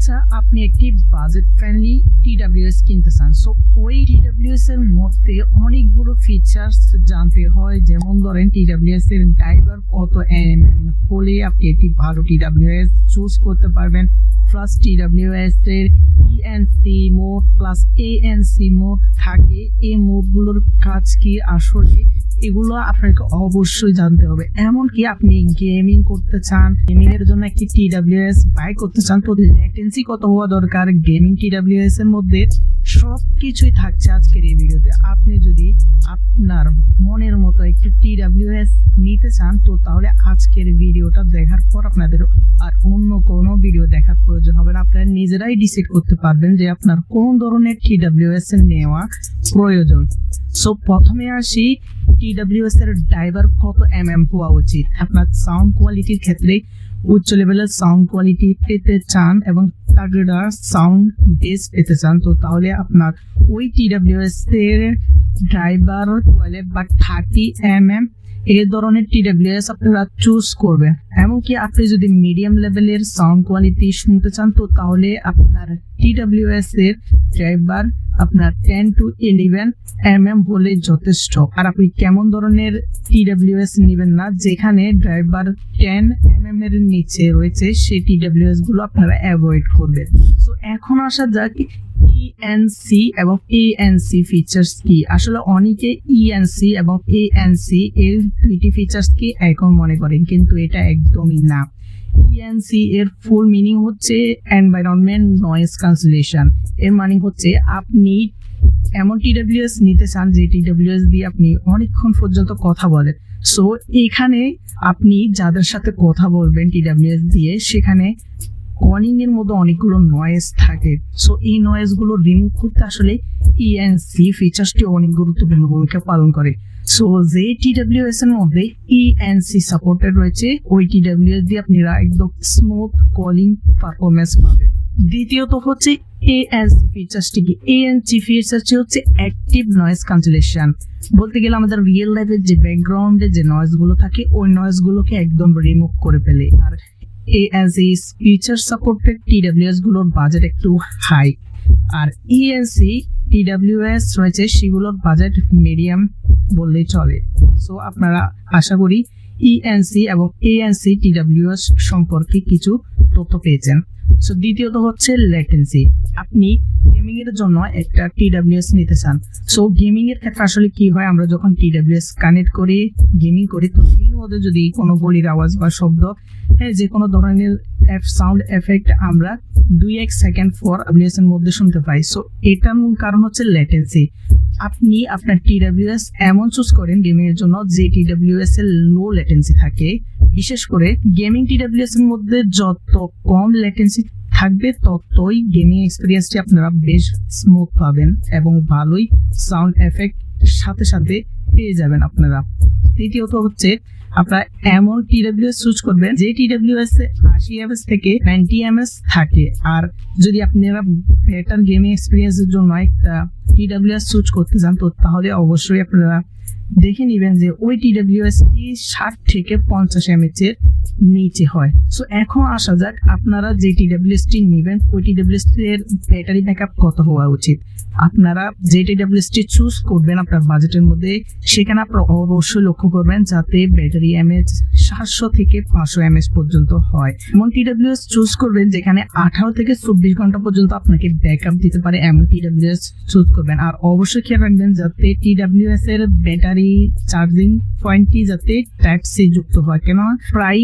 আচ্ছা আপনি একটি বাজেট ফ্রেন্ডলি টিডাব্লিউএস কিনতে চান। সো ওই টিডাব্লিউএস এর মধ্যে অনেকগুলো ফিচার্স জানতে হয়। যেমন ধরেন টিডাব্লিউএস এর ড্রাইভার কত এম হলে আপনি একটি ভালো টিডাব্লিউএস চুজ করতে পারবেন। প্লাস টিডাব্লিউএস এর ENC mode plus ANC mode থাকে। এই মোডগুলোর কাজ কি আসলে এগুলো আপনাকে অবশ্যই জানতে হবে। এমনকি আপনি গেমিং করতে চান গেমিং এর জন্য একটি এস বাই করতে চান, তো ল্যাটেন্সি কত হওয়া দরকার? গেমিং টি ডাব্লিউ এস এর মধ্যে সব কিছুই থাকছে আজকের এই ভিডিওতে। আপনি যদি আপনার মনের মতো একটি টিডাব্লিউএস নিতে চান, তো তাহলে আজকের ভিডিওটা দেখার পর আপনাদের আর অন্য কোনো ভিডিও দেখার প্রয়োজন হবে না। আপনারা নিজেরাই ডিসাইড করতে পারবেন যে আপনার কোন ধরনের টি টিডাব্লিউএস নেওয়া প্রয়োজন। সো প্রথমে আসি টিডাব্লিউএস এর ড্রাইভার কত এম এম হওয়া উচিত? আপনার সাউন্ড কোয়ালিটির ক্ষেত্রে উচ্চ লেভেলের সাউন্ড কোয়ালিটি পেতে চান এবং তাগড়া সাউন্ড বেস পেতে চান, তো তাহলে আপনার ওই টিডাব্লিউএস এর ড্রাইভার টুয়েলভ বা থার্টি এম এম এই ধরনের টিডাব্লিউএস আপনারা চুজ করবেন। এমনকি আপনি যদি মিডিয়াম লেভেলের সাউন্ড কোয়ালিটি শুনতে চান, তো তাহলে আপনার টিডাব্লিউএস এর ড্রাইভার আপনার ten to eleven M M হলে যথেষ্ট। আর আপনি কেমন ধরনের টিডাব্লিউএস নেবেন না, যেখানে ড্রাইভার টেন এম এম এর নিচে রয়েছে সেই টিডাব্লিউএসগুলো আপনারা অ্যাভয়েড করবেন। সো এখন আসা যাক ইএনসি এবং এএনসি ফিচার্স কি? আসলে অনেকে ইএনসি এবং এএনসি এর দুইটি ফিচার্স কি এখন মনে করেন, কিন্তু এটা একদমই না। ইএনসি এর ফুল মিনিং হচ্ছে এনভায়রনমেন্ট নয়েজ ক্যান্সেলেশন এর মানে হচ্ছে আপনি এমন টিডাব্লিউএস নিতে চান যে টিডাব্লিউএস দিয়ে আপনি অনেকক্ষণ পর্যন্ত কথা বলেন। সো এখানে আপনি যাদের সাথে কথা বলবেন টিডাব্লিউএস দিয়ে, সেখানে কলিং এর মধ্যে অনেকগুলো নয়েজ থাকে। সো এই নয়েজগুলো রিমুভ করতে আসলে ইএনসি ফিচার্সটি অনেক গুরুত্বপূর্ণ ভূমিকা পালন করে। সো যে টিডাব্লিউএস এর মধ্যে ইএনসি সাপোর্টেড রয়েছে, ওই টিডাব্লিউএস দিয়ে আপনারা একদম স্মুথ কলিং পারফরমেন্স পাবেন। দ্বিতীয়ত হচ্ছে এএনসি ফিচার্সটি কি এএনসি ফিচার্সটি হচ্ছে অ্যাক্টিভ নয়েজ ক্যান্সেলেশন বলতে গেলে আমাদের রিয়েল লাইফের যে ব্যাকগ্রাউন্ডে যে নয়েজগুলো থাকে, ওই নয়েজ গুলোকে একদম রিমুভ করে ফেলে। আর এএনসি ফিচার সাপোর্টেড টিডাব্লিউএসগুলোর বাজেট একটু হাই আর ইএনসি টিডাব্লিউএস রয়েছে, সেগুলোর বাজেট মিডিয়াম বললেই চলে। সো আপনারা আশা করি ইএনসি এবং এএনসি টিডাব্লিউএস সম্পর্কে কিছু তথ্য পেয়েছেন। সো দ্বিতীয়ত হচ্ছে ল্যাটেন্সি আপনি গেমিং এর জন্য একটা টিডাব্লিউএস নিতে চান। সো গেমিং এর ক্ষেত্রে আসলে কি হয়? আমরা যখন টিডাব্লিউএস কানেক্ট করি গেমিং করি, তো গেমিং মধ্যে যদি কোনো গলির আওয়াজ বা শব্দ হ্যাঁ যে কোনো ধরনের এফ সাউন্ড এফেক্ট আমরা দুই এক সেকেন্ড ফর এর মধ্যে শুনতে পাই। সো এটার মূল কারণ হচ্ছে ল্যাটেন্সি আপনি আপনার টিডাব্লিউএস এমন চুজ করেন গেমিং এর জন্য যে টিডাব্লিউএস এর লো ল্যাটেন্সি থাকে। বিশেষ করে গেমিং টিডাব্লিউএস এর মধ্যে যত কম ল্যাটেন্সি থাকবে, ততই গেমিং এক্সপিরিয়েন্সটি আপনারা বেশ স্মুথ পাবেন এবং ভালোই সাউন্ড এফেক্ট সাথে সাথে পেয়ে যাবেন আপনারা। তৃতীয়ত হচ্ছে, আপনারা এমন টিডাব্লিউএস চুজ করবেন, যে টিডাব্লিউএস আশি এম এস থেকে নাইনটি এম এস থাকে। আর যদি আপনারা বেটার গেমিং এক্সপিরিয়েন্সের জন্য একটা টিডাব্লিউএস চুজ করতে চান, তো তাহলে অবশ্যই আপনারা দেখে নেবেন যে ওই টি ষাট থেকে পঞ্চাশ এমএচ এর নিচে হয়। সো এখন আসা যাক আপনারা যে টি নেবেন, ওই টি এর ব্যাটারি ব্যাকআপ কত হওয়া উচিত? আপনারা যে টি চুজ করবেন আপনার বাজেটের মধ্যে, সেখানে আপনারা অবশ্যই লক্ষ্য করবেন যাতে ব্যাটারি এমএচ সাতশো থেকে পাঁচশো এমএচ পর্যন্ত হয়। এমন টিডাব্লিউএস চুজ করবেন যেখানে আঠারো থেকে চব্বিশ ঘণ্টা পর্যন্ত আপনাকে ব্যাকআপ দিতে পারে, এমন টিডাব্লিউএস চুজ করবেন। আর অবশ্যই খেয়াল রাখবেন যাতে টিডাব্লিউএস এর ব্যাটারি চার্জিং পয়েন্টটি যাতে টাইপ সি যুক্ত হয়। কেন প্রায়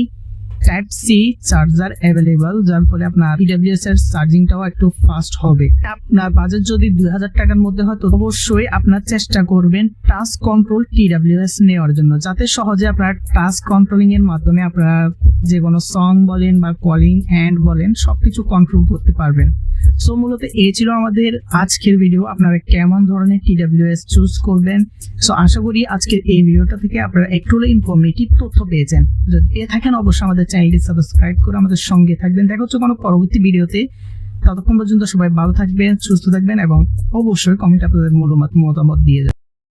টাইপ সি চার্জার অ্যাভেলেবল যার ফলে আপনার পিডাব্লিউএস এর চার্জিংটাও একটু ফাস্ট হবে। আপনার বাজেট যদি দুই হাজার টাকার মধ্যে হয়, তো অবশ্যই আপনার চেষ্টা করবেন টাচ কন্ট্রোল টিডাব্লিউএস নেওয়ার জন্য। যাতে সহজে আপনার টাচ কন্ট্রোলিং এর মাধ্যমে আপনারা যে কোনো সং বলেন বা কলিং অ্যান্ড বলেন, সবকিছু কন্ট্রোল করতে পারবেন। সো মূলত এই ছিল আমাদের আজকের ভিডিও আপনারা কেমন ধরনের টিডাব্লিউএস চুজ করবেন? সো আশা করি আজকের এই ভিডিওটা থেকে আপনারা একটু ইনফরমেটিভ তথ্য পেয়েছেন। যদি পেয়ে থাকেন, অবশ্যই আমাদের চ্যানেলটি সাবস্ক্রাইব করে আমাদের সঙ্গে থাকবেন। দেখা হচ্ছে কোনো পরবর্তী ভিডিওতে। ততক্ষণ পর্যন্ত সবাই ভালো থাকবেন, সুস্থ থাকবেন এবং অবশ্যই কমেন্ট আপনাদের মতামত মতামত দিয়ে যাবেন।